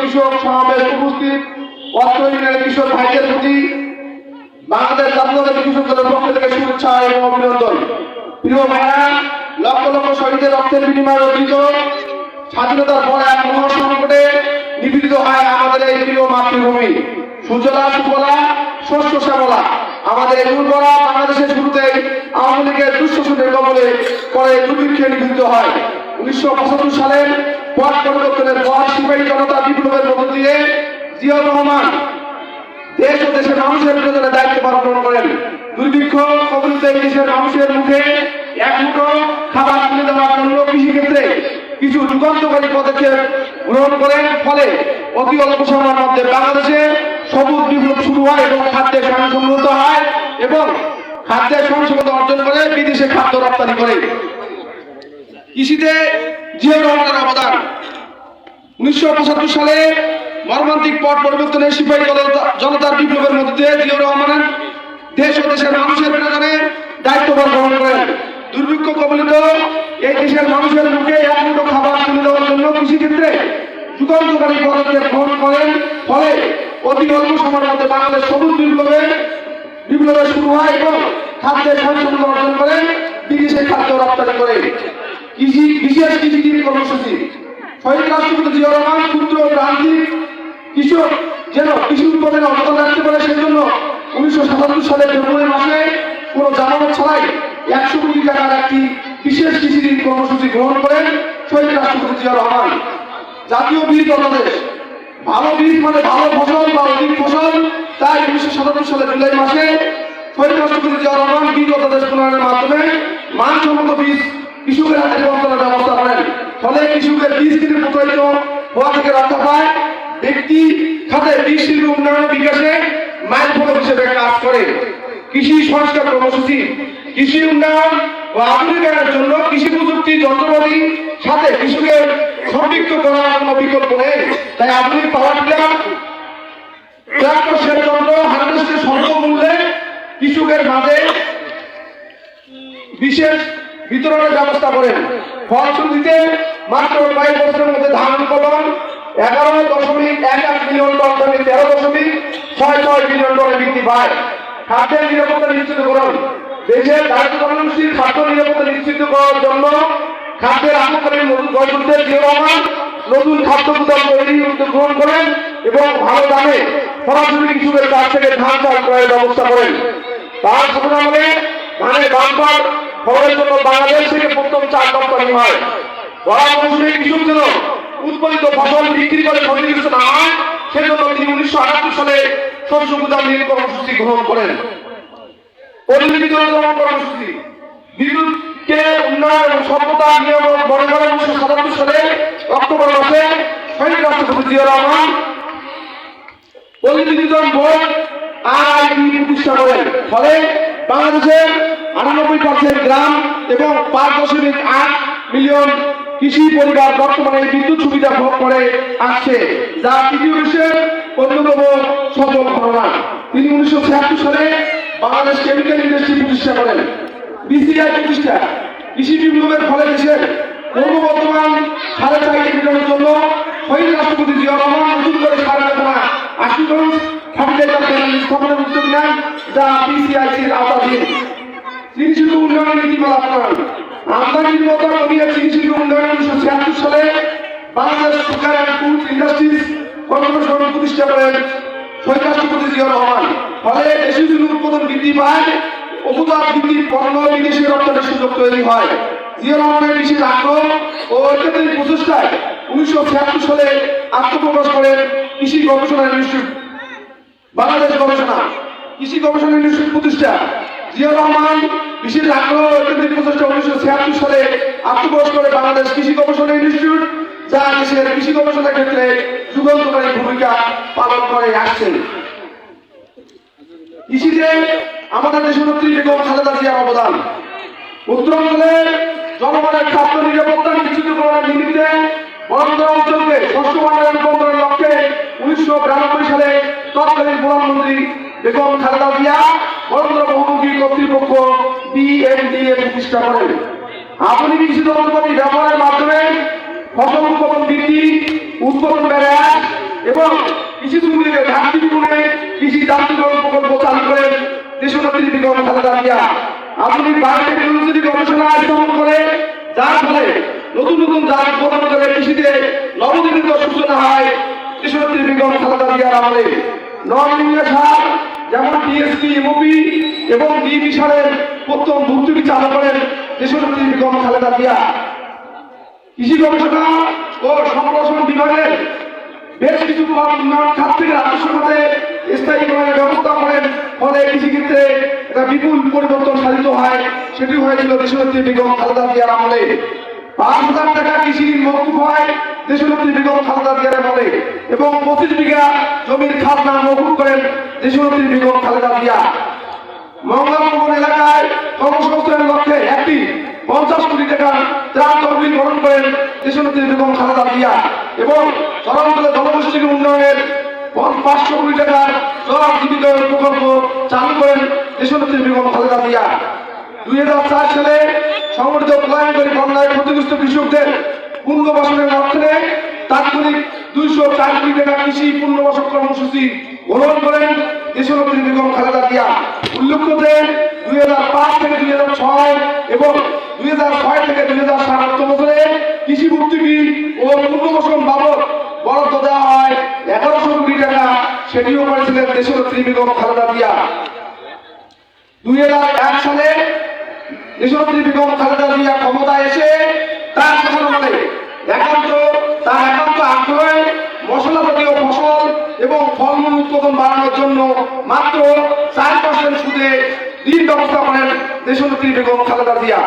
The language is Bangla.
কৃষক সমাবেশ উপস্থিত। অর্থহীনের কৃষক ভাইদের প্রতি বাংলাদেশ জাতীয়তাবাদী কৃষক দলের পক্ষ থেকে শুভেচ্ছা এবং অভিনন্দন। প্রিয় ভাইরা, লক্ষ লক্ষ শহীদের রক্তের বিনিময়ে অর্জিত স্বাধীনতার পর এক মহাসংকটে নিপীড়িত হয় আমাদের এই প্রিয় মাতৃভূমি। সুজলা, সুফলা, শস্য, শ্যামলা। আমাদের এই দুর্বলা বাংলাদেশের শুরুতেই আওয়ামী লীগের দুঃশাসনের কবলে পরে দুর্ভিক্ষে নিপীড়িত হয়। উনিশশো পঁচাত্তর সালের পট পরিবর্তনের পর সিপাহী জনতা বিপ্লবের মধ্য দিয়ে জিয়াউর রহমান দেশ ও দেশের মানুষের বিনোদনে দায়িত্ব পালন করেন। দুর্ভিক্ষ কবলিত দেশের মানুষের মুখে এক মুঠো খাবার তুলে দেওয়ার জন্য কৃষিক্ষেত্রে কিছু যুগান্তকারী পদক্ষেপ গ্রহণ করেন। ফলে অতি অল্প সময়ের মধ্যে বাংলাদেশে সবুজ বিপ্লব শুরু হয় এবং খাদ্যের স্বয়ংসম্মত হয় এবং খাদ্যের স্বয়ংসম্মতা অর্জন করে বিদেশে খাদ্য রপ্তানি করে। কৃষিতে জিয়াউর রহমানের অবদান। উনিশশো পঁচাত্তর সালে মর্মান্তিক পট পরিবর্তনে সিপাহী জনতা- জনতার বিপ্লবের মধ্যে জিয়াউর রহমান দেশ ও দেশের মানুষের বিনোদনে দায়িত্বভার গ্রহণ করেন। দুর্ভিক্ষ কবলিত এই দেশের মানুষের মুখে এক মুঠো খাবার তুলে দেওয়ার জন্য কৃষিক্ষেত্রে যুগান্তকারী পদক্ষেপ গ্রহণ করেন। ফলে অতি অল্প সময়ের মধ্যে বাংলাদেশ সবুজ বিপ্লবে বিপ্লবের শুরু হয় এবং খাদ্যের স্বাচ্ছন্দ্য অর্জন করে বিদেশে খাদ্য রপ্তানি করে। কৃষি বিশেষ কৃষিজীবী কর্মসূচি। শহীদ রাষ্ট্রপতি জিয়া রহমান ক্ষুদ্র প্রান্তিক কৃষক যেন কৃষি উৎপাদনে অবদান রাখতে পারে, সেজন্য উনিশশো সাতাত্তর সালের ফেব্রুয়ারি মাসে কোনো জামানত ছাড়াই একশো কোটি টাকার একটি বিশেষ কৃষি ঋণ কর্মসূচি গ্রহণ করেন শহীদ রাষ্ট্রপতি জিয়া রহমান। জাতীয় বীজ বাংলাদেশ ভালো বীজ মানে ভালো ফসল বা অধিক ফসল। তাই উনিশশো সাতাত্তর সালের জুলাই মাসে শহীদ রাষ্ট্রপতি জিয়া রহমান বীজ অধ্যাদেশ প্রণয়নের মাধ্যমে মানসম্মত বীজ কৃষকের হাতে পৌঁছানোর ব্যবস্থা করেন। ফলে কৃষকের বীজ কিনে প্রতারিত হওয়া থেকে রক্ষা পায়। ব্যক্তি খাতে বীজ উন্নয়ন বিকাশে মাইল ফলক হিসেবে কাজ করে। কৃষি সংস্কার কর্মসূচি, কৃষি উন্নয়ন ও আধুনিকায়নের জন্য কৃষি প্রযুক্তি যন্ত্রপাতি সাথে কৃষকের সম্পৃক্ত করার কোনো বিকল্প নেই। তাই আধুনিক পাওয়ার টিলার ট্রাক্টর সেচ যন্ত্র হারভেস্টের স্বল্প মূল্যে কৃষকের মাঝে বিশেষ বিতরণের ব্যবস্থা করেন। ফলশ্রুতিতে মাত্র কয়েক বছরের মধ্যে ধান উৎপাদন এগারো দশমিক এক এক মিলিয়ন টন থেকে তেরো দশমিক ছয় ছয় মিলিয়ন টনে বৃদ্ধি পায় খাদ্যের নিরাপত্তা নিশ্চিত করুন। দেশের কর্মসূচির খাদ্য নিরাপত্তা নিশ্চিত করার জন্য খাদ্যের গণতন্ত্রের জিও রহমান নতুন খাদ্য গুদাম তৈরির উদ্যোগ গ্রহণ করেন এবং ভালো দামে সরাসরি কৃষকের কাছ থেকে ধান চাল ক্রয়ের ব্যবস্থা করেন। তার সাথে আমলে ধানের বাম্পার ফলের জন্য বাংলাদেশ থেকে প্রথম চার রপ্তানি হয়। বড় মৌসুমে কৃষক উৎপাদিত ফসল বিক্রি করে ক্ষতিগ্রস্ত না হয়, সেজন্য তিনি উনিশশো আটাত্তর সালে শস্য গুদাম নীল কর্মসূচি গ্রহণ করেন। পরিমিতকরণ কর্মসূচি। বিদ্যুৎকে উন্নয়ন এবং সভ্যতা নিয়ম বড় বড় উনিশশো সাতাত্তর সালে অক্টোবর মাসে শহীদ রাষ্ট্রপতি জিয়া রহমান পরিমিতকরণ বোর্ড আইডি প্রতিষ্ঠা করেন। ফলে বাংলাদেশের আটানব্বই পার্সেন্ট গ্রাম এবং পাঁচ দশমিক আট মিলিয়ন কৃষি পরিবার বর্তমানে বিদ্যুৎ সুবিধা ভোগ করে আসছে, যা তৃতীয় বিশ্বের অন্যতম সফল ঘটনা। তিনি উনিশশো ছিয়াত্তর সালে বাংলাদেশ কেমিক্যাল ইন্ডাস্ট্রি প্রতিষ্ঠা করেন। বিসিআই প্রতিষ্ঠা। কৃষি বিপ্লবের ফলে দেশের পূর্ব বর্তমান সাড়ে চাহিদা মেটানোর জন্য শহীদ রাষ্ট্রপতি জিয়া রহমান নতুন করে সাড়ে না আশিগঞ্জ ফার্টিলাইজার স্থাপনের উদ্যোগ নেন, যা বিসিআইসির আওতাধীন। শিল্প উন্নয়ন নীতিমালা প্রণয়ন আমদানি নির্ভরতা কমিয়ে চিনি উন্নয়ন উনিশশো ছিয়াত্তর সালে Bangladesh and food industries corporation প্রতিষ্ঠা করেন। শহীদ জিয়া রহমান ফলে দেশীয় চিনি উৎপাদন বৃদ্ধি পায় উপজাত বৃদ্ধির পণ্য বিদেশে রপ্তানির সুযোগ তৈরি হয়। জিয়া রহমানের বিশেষ আগ্রহ ও ঐক্যতান্ত্রিক প্রচেষ্টায় উনিশশো ছিয়াত্তর সালে আত্মপ্রকাশ করেন কৃষি গবেষণা ইনস্টিটিউট। বাংলাদেশ গবেষণা। কৃষি গবেষণা ইনস্টিটিউট প্রতিষ্ঠা। জিয়া রহমান বিশেষ আগ্রহ সালে আত্মপ্রকাশ করে বাংলাদেশ কৃষি গবেষণা ইনস্টিটিউট, যা দেশের কৃষি গবেষণার ক্ষেত্রে যুগান্তকারী ভূমিকা পালন করে আসছেন। কৃষিতে আমাদের দেশনেত্রী বেগম খালেদা জিয়ার অবদান। উত্তরাঞ্চলের জনগণের খাদ্য নিরাপত্তা নিশ্চিত করার নিমিত্তে বরন্দর অঞ্চলকে শস্য ভাণ্ডার রূপান্তরের লক্ষ্যে উনিশশো বিরানব্বই সালে তৎকালীন প্রধানমন্ত্রী বেগম খালেদা জিয়া বরন্দর বহুমুখী কর্তৃপক্ষ বিএমডিএ প্রতিষ্ঠা করেন আধুনিক কৃষি যন্ত্রপাতি ব্যবহারের মাধ্যমে ফসল উৎপাদন বৃদ্ধি, উৎপাদন বেড়ে এবং কৃষি জমিতে ঘাটতি পূরণে কৃষি যান্ত্রিকরণ প্রকল্প চালু করেন দেশনেত্রী বেগম খালেদা জিয়া। আধুনিক বায়োটেকনোলজি গবেষণা স্থাপন করে, যার ফলে নতুন নতুন জাত উৎপাদন করে কৃষিতে নবদিগন্ত সূচনা হয়। দেশনেত্রী বেগম খালেদা জিয়ার আমলে। ইউরিয়া সার যেমন টিএসপি এমওপি এবং ডিবি সারের প্রথম ভর্তুকি চালু করেন দেশনেত্রী বেগম খালেদা জিয়া। কৃষি গবেষণা ও সম্প্রসারণ বিভাগের বেশ কিছু উন্নয়ন খাত থেকে রাজস্ব খাতে স্থায়ীকরণের ব্যবস্থা করেন। ফলে কৃষিক্ষেত্রে একটা বিপুল পরিবর্তন সাধিত হয়। সেটি হয়েছিল দেশনেত্রী বেগম খালেদা জিয়ার আমলে। পাঁচ হাজার টাকা কৃষি ঋণ মৌকুফ হয় দেশনেত্রী বেগম খালেদা জিয়ার আমলে এবং পঁচিশ বিঘা জমির খাজনা মৌকুফ করেন দেশনেত্রী বেগম খালেদা জিয়া। মঙ্গলভবন এলাকায় কর্মসংস্থানের লক্ষ্যে একটি পঞ্চাশ কোটি টাকার ত্রাণ তহবিল গ্রহণ করেন দেশনেত্রী বেগম খালেদা জিয়া এবং চরাঞ্চলে জনগোষ্ঠীর উন্নয়নের পাঁচশো কোটি টাকার জবাব জীবিকায়ন প্রকল্প চালু করেন দেশনেত্রী বেগম খালেদা জিয়া। দুই হাজার চার সালে সংগঠিত প্রলয়ঙ্করী বন্যায় ক্ষতিগ্রস্ত কৃষকদের পুনর্বাসনের লক্ষ্যে তাৎক্ষণিক দুইশো চার কোটি টাকা কৃষি পুনর্বাসন কর্মসূচি গ্রহণ দেশনেত্রী বেগম খালেদা জিয়া উল্লেখ্য যে দুই হাজার পাঁচ থেকে দুই হাজার ছয় এবং দুই হাজার ছয় থেকে দুই হাজার সাত বছরে কৃষি ভর্তুকি ও পুনর্বাসন বাবদ বরাদ্দ দেওয়া হয় এগারোশো কোটি টাকা। সেটিও করেছিলেন দেশনেত্রী বেগম খালেদা জিয়া। দুই এক সালে দেশনেত্রী বেগম খালেদা জিয়া ক্ষমতায় এসে তার শাসন আমলে একান্ত তার একান্ত আগ্রহে মশলা ফসল এবং ফলমূল উৎপাদন বাড়ানোর জন্য মাত্র চার পার্সেন্ট সুদে ঋণ ব্যবস্থা করেন দেশনেত্রী বেগম খালেদা জিয়া।